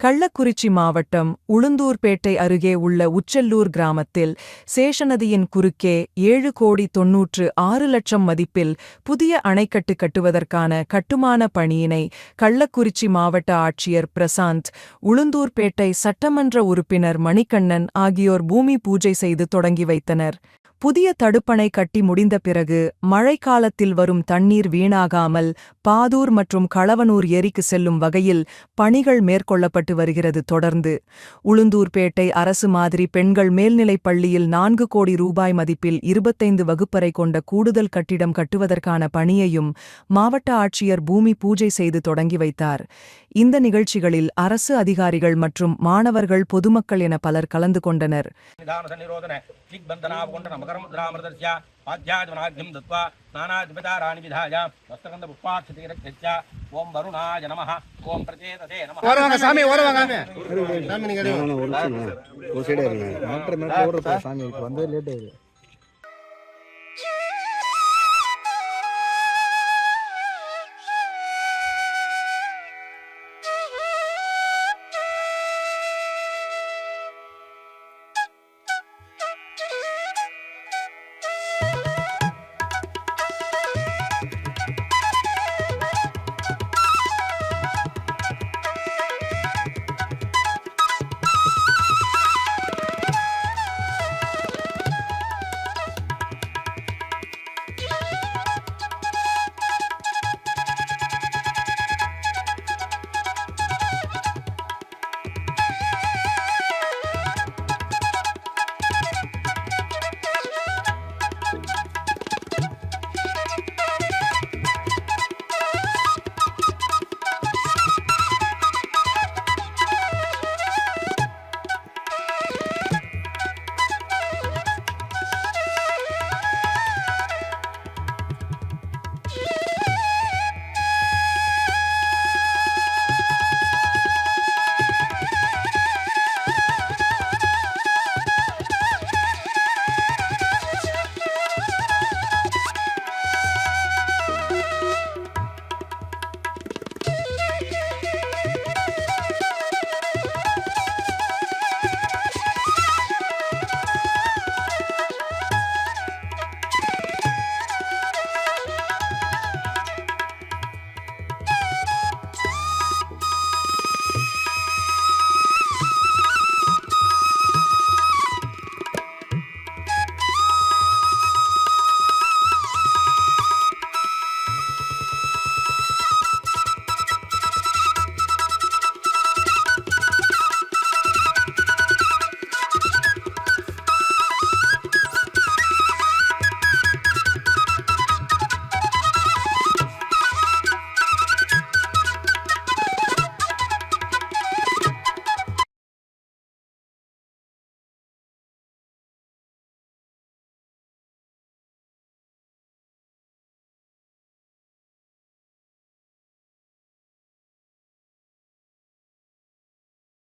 கள்ளக்குறிச்சி மாவட்டம் உளுந்தூர்பேட்டை அருகே உள்ள உச்சல்லூர் கிராமத்தில் சேஷநதியின் குறுக்கே ஏழு கோடி தொன்னூற்று ஆறு லட்சம் மதிப்பில் புதிய அணைக்கட்டு கட்டுவதற்கான கட்டுமான பணியினை கள்ளக்குறிச்சி மாவட்ட ஆட்சியர் பிரசாந்த் உளுந்தூர்பேட்டை சட்டமன்ற உறுப்பினர் மணிகண்ணன் ஆகியோர் பூமி பூஜை செய்து தொடங்கி வைத்தனர். புதிய தடுப்பணை கட்டி முடிந்த பிறகு மழைக்காலத்தில் வரும் தண்ணீர் வீணாகாமல் பாதூர் மற்றும் களவனூர் ஏரிக்கு செல்லும் வகையில் பணிகள் மேற்கொள்ளப்பட்டு வருகிறது. தொடர்ந்து உளுந்தூர்பேட்டை அரசு மாதிரி பெண்கள் மேல்நிலைப் பள்ளியில் நான்கு கோடி ரூபாய் மதிப்பில் இருபத்தைந்து வகுப்பறை கொண்ட கூடுதல் கட்டிடம் கட்டுவதற்கான பணியையும் மாவட்ட ஆட்சியர் பூமி பூஜை செய்து தொடங்கி வைத்தார். இந்த நிகழ்ச்சிகளில் அரசு அதிகாரிகள் மற்றும் மாணவர்கள் பொதுமக்கள் என பலர் கலந்து கொண்டனர். மகரமுद्रामृतस्य पाद्यादिवनाद्यं दत्त्वा स्नानादिपचाराणि विधाय वस्त्रगन्धपुष्पाक्षतिरक्षस्य ஓம் வருணாய நம ஓம் பிரச்சேதசே நம வருவாங்க சாமி வருவாங்க சாமி நீங்க ஒரு சைடு இருங்க மேட்டர் மேட்டர் ஓடுறப்ப சாமி இப்போ வந்து லேட் ஆகுது